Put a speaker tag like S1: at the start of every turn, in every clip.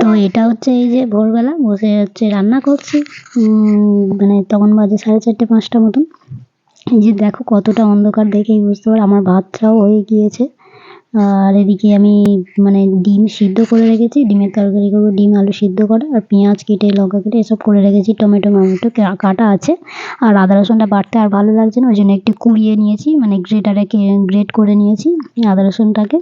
S1: তো এটা হচ্ছে এই যে ভোরবেলা, বসে হচ্ছে রান্না করছি। মানে তখন বাজে সাড়ে চারটে, পাঁচটা মতন। এই যে দেখো কতটা অন্ধকার দেখেই বুঝতে পারো, আমার ভাতটাও হয়ে গিয়েছে। আর এদিকে আমি মানে ডিম সিদ্ধ করে রেখেছি, ডিমের তরকারি করব, ডিম, আলু সিদ্ধ করা, আর পেঁয়াজ কেটে, লঙ্কা কেটে এসব করে রেখেছি, টমেটো মমেটো কাটা আছে, আর আদা, রসুনটা বাড়তে আর ভালো লাগছে না, ওই জন্য একটু কুড়িয়ে নিয়েছি মানে গ্রেটারে গ্রেট করে নিয়েছি আদা, রসুনটাকে।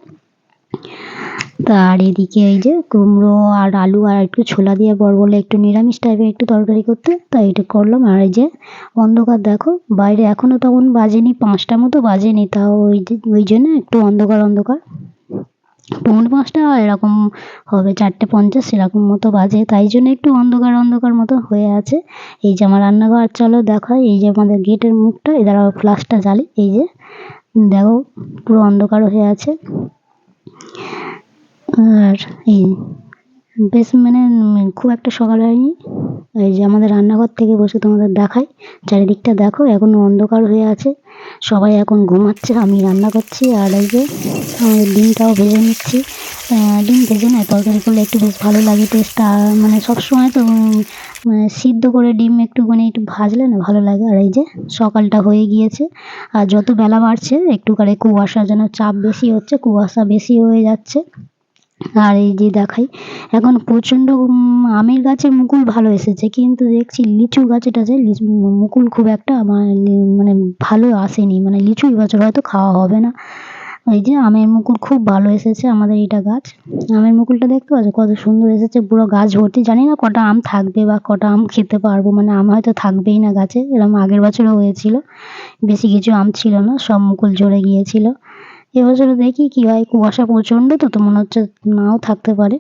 S1: তার এদিকে এই যে কুমড়ো আর আলু আর একটু ছোলা দিয়ে বলে একটু নিরামিষ টাইপের একটু তরকারি করতে, তাই এটা করলাম। আর এই যে অন্ধকার দেখো, বাইরে এখনও তখন বাজেনি পাঁচটা মতো বাজেনি, তাও ওই যে, ওই জন্য একটু অন্ধকার অন্ধকার। পৌনে পাঁচটা, এরকম হবে, চারটে পঞ্চাশ, এরকম মতো বাজে, তাই জন্য একটু অন্ধকার অন্ধকার মতো হয়ে আছে। এই যে আমার রান্নাঘর, চলো দেখায় এই যে আমাদের গেটের মুখটা এ এদের ফ্লাশটা জ্বালি, এই যে, দেখো, পুরো অন্ধকার হয়ে আছে। আর এই বেশ মানে খুব একটা সকাল হয়নি। এই যে আমাদের রান্নাঘর থেকে বসে তোমাদের দেখাই। চারিদিকটা দেখো, এখনও অন্ধকার হয়ে আছে। সবাই এখন ঘুমাচ্ছে, আমি রান্না করছি, আর এই যে আমাদের ডিমটাও ভেজে নিচ্ছি। ডিম ভেজে নেয় তরকারি করলে একটু বেশ ভালো লাগে টেস্টটা মানে সবসময় তো মানে সিদ্ধ করে ডিম একটুখানি একটু ভাজলে না ভালো লাগে। আর এই যে, সকালটা হয়ে গিয়েছে। আর যত বেলা বাড়ছে একটু করে কুয়াশা যেন চাপ বেশি হচ্ছে, কুয়াশা বেশি হয়ে যাচ্ছে। আর এই যে দেখাই, এখন প্রচণ্ড আমের গাছে মুকুল ভালো এসেছে, কিন্তু দেখছি লিচু গাছে টাছে লিচু, মুকুল খুব একটা আমার মানে ভালো আসেনি মানে লিচু এবছর হয়তো খাওয়া হবে না। এই যে আমের মুকুল খুব ভালো এসেছে আমাদের এটা গাছ। আমের মুকুলটা দেখতে পাচ্ছ? কত সুন্দর এসেছে, পুরো গাছ ভর্তি। জানি না কটা আম থাকবে বা কটা আম খেতে পারব মানে আম হয়তো থাকবেই না গাছে এরকম আগের বছরও হয়েছিল। বেশি কিছু আম ছিল না, সব মুকুল ঝরে গিয়েছিল। এবছরে দেখি কি হয়, কুয়াশা প্রচণ্ড তো তো মনে হচ্ছে নাও থাকতে পারে।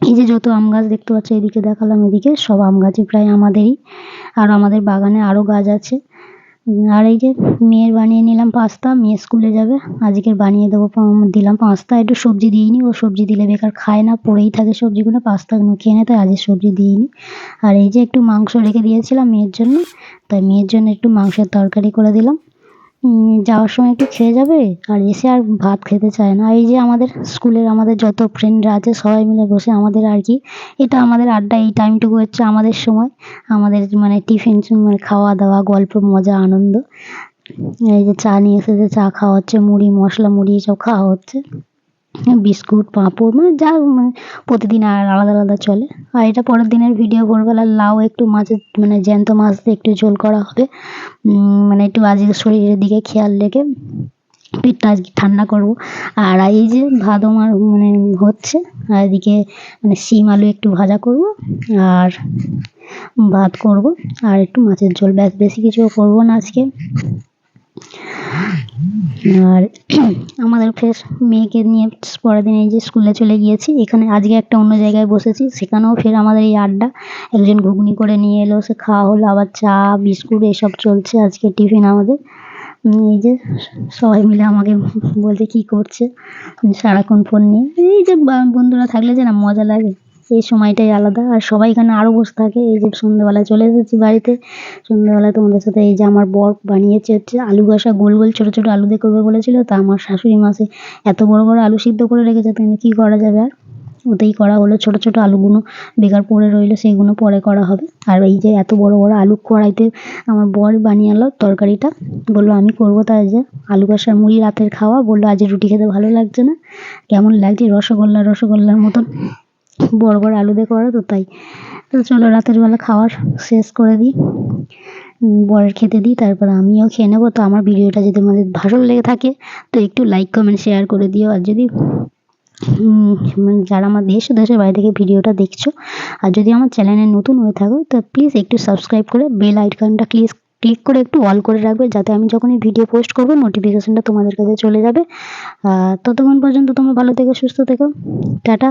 S1: এই যে যত আম গাছ দেখতে পাচ্ছ, এদিকে দেখালাম, এদিকে সব আম গাছই প্রায় আমাদেরই। আর আমাদের বাগানে আরও গাছ আছে। আর এই যে মেয়ের বানিয়ে নিলাম পাস্তা, মেয়ে স্কুলে যাবে। আজকে বানিয়ে দেবো দিলাম পাস্তা। একটু সবজি দিইনি, ও সবজি দিলে বেকার খায় না, পড়েই থাকে সবজিগুলো পাস্তাগুলো খেয়ে নেয়, তাই আজকে সবজি দিইনি। আর এই যে একটু মাংস রেখে দিয়েছিলাম মেয়ের জন্য, তাই মেয়ের জন্য একটু মাংসের তরকারি করে দিলাম। যাওয়ার সময় একটু খেয়ে যাবে আর এসে আর ভাত খেতে চায় না। এই যে আমাদের স্কুলের আমাদের যত ফ্রেন্ডরা আছে সবাই মিলে বসে আমাদের আর কি, এটা আমাদের আড্ডা, এই টাইমটুকু হচ্ছে আমাদের সময়। আমাদের মানে টিফিন মানে খাওয়া দাওয়া, গল্প, মজা, আনন্দ। এই যে চা নিয়ে এসেছে, চা খাওয়া হচ্ছে, মুড়ি, মশলা, মুড়ি, এসব খাওয়া হচ্ছে। বিস্কুট, পাঁপড় মানে যা মানে প্রতিদিন আর আলাদা আলাদা চলে। আর এটা পরের দিনের ভিডিও ভোরবেলা লাউ একটু মাছের মানে জ্যান্ত মাছ দিয়ে একটু ঝোল করা হবে। মানে একটু আজকে শরীরের দিকে খেয়াল রেখে পেটটা আজকে ঠান্ডা করব। আর এই যে ভাত আমার মানে হচ্ছে, আর এদিকে মানে শিম আলু একটু ভাজা করব, আর ভাত করব, আর একটু মাছের ঝোল। ব্যাস, বেশি কিছু করব না আজকে। আর আমাদের ফের মেয়েকে নিয়ে পরের দিন এই যে স্কুলে চলে গিয়েছি, এখানে আজকে একটা অন্য জায়গায় বসেছি, সেখানেও ফের আমাদের এই আড্ডা, একজন ঘুগনি করে নিয়ে এলো, সে খাওয়া হলো, আবার চা, বিস্কুট এসব চলছে আজকে টিফিন আমাদের। এই যে সবাই মিলে আমাকে বলছে কি করছে, সারাক্ষণ ফোন নিয়ে, এই যে বন্ধুরা থাকলে যে না মজা লাগে। এই সময়টাই আলাদা। আর সবাই এখানে আরও বসে থাকে। এই যে সন্ধ্যেবেলায় চলে এসেছি বাড়িতে। সন্ধ্যেবেলায় তোমাদের সাথে এই যে আমার বর বানিয়েছে হচ্ছে আলু কষা, গোল গোল ছোটো ছোটো আলু দিয়ে করবে বলেছিল। তা আমার শাশুড়ি মাসে এত বড় বড় আলু সিদ্ধ করে রেখেছে, তাই কী করা যাবে আর? ওতেই করা হলো ছোট ছোট আলুগুলো। বেকার পড়ে রইল সেইগুলো পরে করা হবে। আর এই যে এত বড় বড় আলু কড়াইতে আমার বর বানিয়ে আনলো তরকারিটা। বলল, আমি করব তাই যে আলু কষা, মুড়ি, রাতের খাওয়া। বলল, আজ রুটি খেতে ভালো লাগছে না। কেমন লাগছে? রসগোল্লা, রসগোল্লার মতন। বড় বড় আলু দিয়ে করা তো তাই। তো চলো রাতের বেলা খাওয়ার শেষ করে দিই। বরের খেতে দিই, তারপর আমিও খেয়ে নেব। তো আমার ভিডিওটা যদি আমাদের ভালো লেগে থাকে, তো একটু লাইক কমেন্ট শেয়ার করে দিও। আর যদি মানে যারা আমার দেশ দেশের বাইরে থেকে ভিডিওটা দেখছ, আর যদি আমার চ্যানেলে নতুন হয়ে থাকো, তো প্লিজ একটু সাবস্ক্রাইব করে বেল আইকনটা ক্লিক ক্লিক করে একটু অল করে রাখবে, যাতে আমি যখনই ভিডিও পোস্ট করব নোটিফিকেশনটা তোমাদের কাছে চলে যাবে। ততক্ষণ পর্যন্ত তোমরা ভালো থেকো, সুস্থ থেকো। টাটা।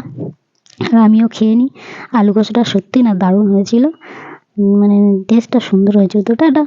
S1: আর আমিও খেয়ে নিই। আলু কষাটা সত্যি না দারুণ হয়েছিল। মানে টেস্টটা সুন্দর হয়েছিল। তো টাটা।